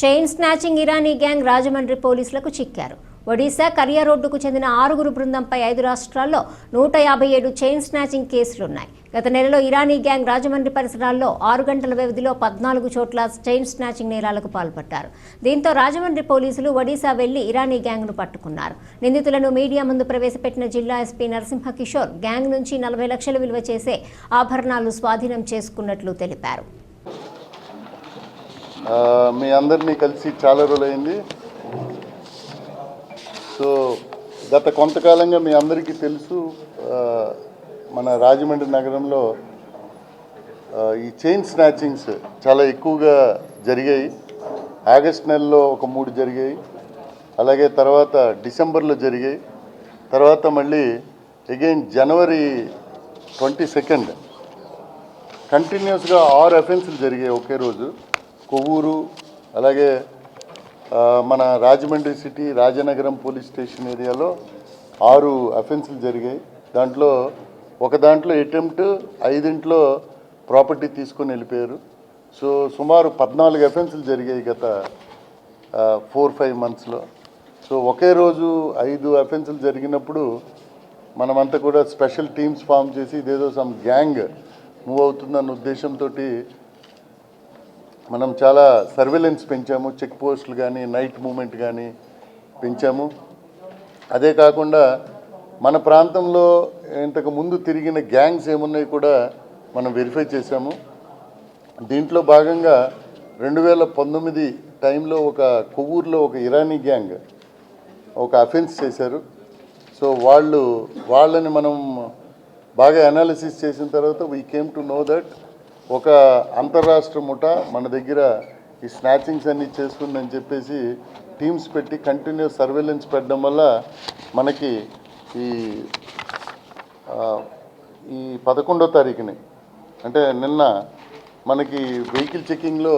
Chain snatching Irani gang Rajahmundry పోలీసులకు చిక్కారు. ఒడిశా కరియా రోడ్డుకు చెందిన ఆరుగురు బృందంపై ఐదు రాష్ట్రాల్లో నూట యాభై ఏడు చైన్ స్నాచింగ్ కేసులున్నాయి. గత నెలలో ఇరానీ గ్యాంగ్ రాజమండ్రి పరిసరాల్లో ఆరు గంటల వ్యవధిలో పద్నాలుగు చోట్ల చైన్ స్నాచింగ్ నేరాలకు పాల్పడ్డారు. దీంతో రాజమండ్రి పోలీసులు ఒడిశా వెళ్ళి ఇరానీ గ్యాంగ్ను పట్టుకున్నారు. నిందితులను మీడియా ముందు ప్రవేశపెట్టిన జిల్లా ఎస్పీ నరసింహ కిషోర్ గ్యాంగ్ నుంచి నలభై లక్షల విలువ చేసే ఆభరణాలు స్వాధీనం చేసుకున్నట్లు తెలిపారు. మీ అందరినీ కలిసి చాలా రోజులైంది. సో గత కొంతకాలంగా మీ అందరికీ తెలుసు మన రాజమండ్రి నగరంలో ఈ చైన్ స్నాచింగ్స్ చాలా ఎక్కువగా జరిగాయి. ఆగస్ట్ నెలలో ఒక మూడు జరిగాయి. అలాగే తర్వాత డిసెంబర్లో జరిగాయి. తర్వాత మళ్ళీ అగైన్ జనవరి ట్వంటీ సెకండ్. కంటిన్యూస్గా ఆరు అఫెన్సులు జరిగాయి ఒకే రోజు. కొవ్వూరు అలాగే మన Rajahmundry city Rajanagaram police station ఏరియాలో ఆరు అఫెన్సులు జరిగాయి. దాంట్లో ఒక దాంట్లో అటెంప్ట్ ఐదింట్లో ప్రాపర్టీ తీసుకొని వెళ్ళిపోయారు. సో సుమారు పద్నాలుగు అఫెన్సులు జరిగాయి గత ఫోర్ ఫైవ్ మంత్స్లో. సో ఒకే రోజు ఐదు అఫెన్సులు జరిగినప్పుడు మనమంతా కూడా స్పెషల్ టీమ్స్ ఫామ్ చేసి ఇదేదో సమ్ గ్యాంగ్ మూవ్ అవుతుందన్న ఉద్దేశంతో మనం చాలా సర్వేలెన్స్ పెంచాము చెక్ పోస్టులు కానీ నైట్ మూమెంట్ కానీ పెంచాము. అదే కాకుండా మన ప్రాంతంలో ఇంతకు ముందు తిరిగిన గ్యాంగ్స్ ఏమున్నాయి కూడా మనం వెరిఫై చేశాము. దీంట్లో భాగంగా రెండు వేల పంతొమ్మిది టైంలో ఒక కొవ్వూరులో ఒక ఇరానీ గ్యాంగ్ ఒక అఫెన్స్ చేశారు. సో వాళ్ళు వాళ్ళని మనం బాగా అనాలిసిస్ చేసిన తర్వాత we came to know that ఒక అంతర్రాష్ట్ర ముఠ మన దగ్గర ఈ స్నాచింగ్స్ అన్నీ చేస్తుందని చెప్పేసి టీమ్స్ పెట్టి కంటిన్యూస్ సర్వేలెన్స్ పెట్టడం వల్ల మనకి ఈ ఈ పదకొండో తారీఖుని అంటే నిన్న మనకి వెహికల్ చెకింగ్లో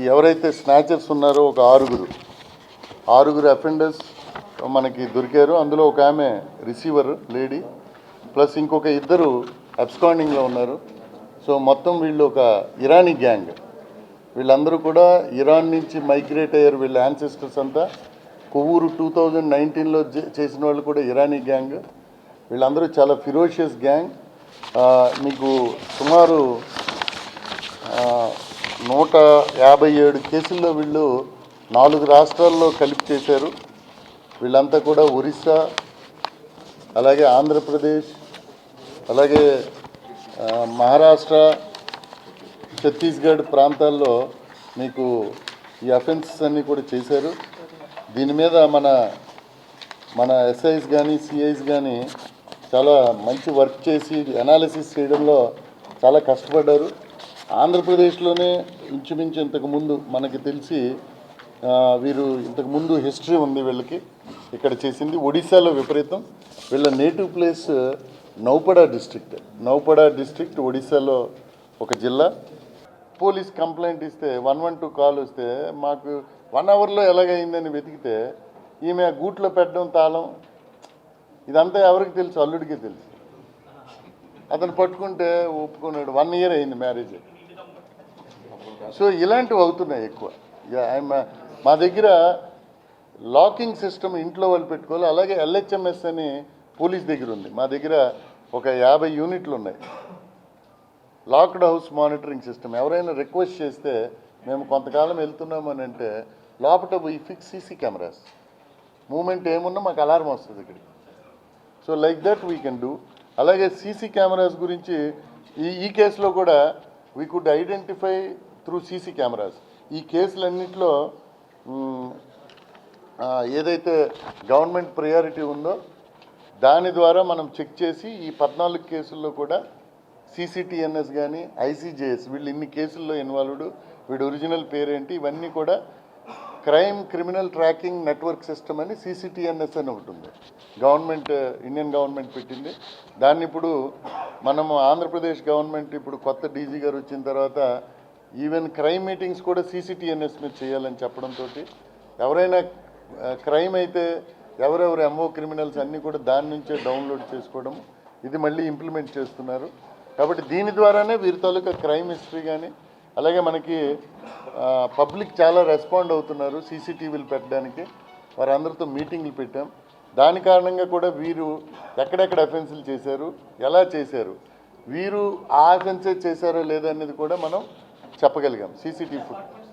ఈ ఎవరైతే స్నాచర్స్ ఉన్నారో ఒక ఆరుగురు ఆరుగురు అఫెండర్స్ మనకి దొరికారు. అందులో ఒక ఆమె రిసీవర్ లేడీ ప్లస్ ఇంకొక ఇద్దరు అబ్స్కాండింగ్లో ఉన్నారు. సో మొత్తం వీళ్ళు ఒక ఇరానీ గ్యాంగ్. వీళ్ళందరూ కూడా ఇరాన్ నుంచి మైగ్రేట్ అయ్యారు వీళ్ళ యాన్సెస్టర్స్ అంతా. కొవ్వూరు టూ థౌజండ్ నైన్టీన్లో చేసిన వాళ్ళు కూడా ఇరానీ గ్యాంగ్. వీళ్ళందరూ చాలా ఫిరోషియస్ గ్యాంగ్. మీకు సుమారు నూట యాభై ఏడు కేసుల్లో వీళ్ళు నాలుగు రాష్ట్రాల్లో కలిపి చేశారు. వీళ్ళంతా కూడా ఒరిస్సా అలాగే ఆంధ్రప్రదేశ్ అలాగే మహారాష్ట్ర ఛత్తీస్గఢ్ ప్రాంతాల్లో మీకు ఈ అఫెన్సెస్ అన్నీ కూడా చేశారు. దీని మీద మన మన ఎస్ఐస్ కానీ సిఐస్ కానీ చాలా మంచి వర్క్ చేసి అనాలిసిస్ చేయడంలో చాలా కష్టపడ్డారు. ఆంధ్రప్రదేశ్లోనే ఇంచుమించు ఇంతకుముందు మనకి తెలిసి వీరు ఇంతకుముందు హిస్టరీ ఉంది వీళ్ళకి. ఇక్కడ చేసింది ఒడిశాలో విపరీతం. వీళ్ళ native place Nuapada district Nuapada district ఒడిశాలో ఒక జిల్లా. పోలీస్ కంప్లైంట్ ఇస్తే వన్ వన్ టూ కాల్ వస్తే మాకు వన్ అవర్లో ఎలాగైందని వెతికితే ఈమె గూట్లో పెట్టడం తాళం ఇదంతా ఎవరికి తెలుసు? అల్లుడికి తెలుసు. అతను పట్టుకుంటే ఒప్పుకున్నాడు. వన్ ఇయర్ అయింది మ్యారేజ్. సో ఇలాంటివి అవుతున్నాయి ఎక్కువ. మా దగ్గర లాకింగ్ సిస్టమ్ ఇంట్లో వాళ్ళు పెట్టుకోవాలి. అలాగే ఎల్హెచ్ఎంఎస్ అని పోలీస్ దగ్గర ఉంది మా దగ్గర ఒక యాభై యూనిట్లు ఉన్నాయి లాక్డ్ హౌస్ మానిటరింగ్ సిస్టమ్. ఎవరైనా రిక్వెస్ట్ చేస్తే మేము కొంతకాలం వెళ్తున్నామని అంటే లోపల పోయి ఫిక్స్ సీసీ కెమెరాస్. మూమెంట్ ఏమున్నా మాకు అలారం వస్తుంది ఇక్కడికి. So like that we can do. అలాగే సీసీ కెమెరాస్ గురించి ఈ ఈ కేసులో కూడా we could identify through CC cameras. ఈ కేసులన్నింటిలో ఏదైతే గవర్నమెంట్ ప్రయారిటీ ఉందో దాని ద్వారా మనం చెక్ చేసి ఈ పద్నాలుగు కేసుల్లో కూడా సీసీటీఎన్ఎస్ కానీ ఐసీజేఎస్ వీళ్ళు ఇన్ని కేసుల్లో ఇన్వాల్వ్డ్ వీడు ఒరిజినల్ పేరేంటి ఇవన్నీ కూడా crime criminal tracking network system అని సీసీటీఎన్ఎస్ అని ఒకటి ఉంది. గవర్నమెంట్ ఇండియన్ గవర్నమెంట్ పెట్టింది. దాన్ని ఇప్పుడు మనము ఆంధ్రప్రదేశ్ గవర్నమెంట్ ఇప్పుడు కొత్త డీజీ గారు వచ్చిన తర్వాత ఈవెన్ క్రైమ్ మీటింగ్స్ కూడా సీసీటీఎన్ఎస్ మీద చేయాలని చెప్పడంతో ఎవరైనా క్రైమ్ అయితే ఎవరెవరు ఎంఓ క్రిమినల్స్ అన్నీ కూడా దాని నుంచే డౌన్లోడ్ చేసుకోవడం ఇది మళ్ళీ ఇంప్లిమెంట్ చేస్తున్నారు. కాబట్టి దీని ద్వారానే వీరి తాలూకా క్రైమ్ హిస్టరీ కానీ అలాగే మనకి పబ్లిక్ చాలా రెస్పాండ్ అవుతున్నారు సీసీటీవీలు పెట్టడానికి. వారందరితో మీటింగ్లు పెట్టాం. దాని కారణంగా కూడా వీరు ఎక్కడెక్కడ అఫెన్సులు చేశారు ఎలా చేశారు వీరు ఆ అఫెన్సే చేశారో లేదనేది కూడా మనం చెప్పగలిగాం. CCTV foot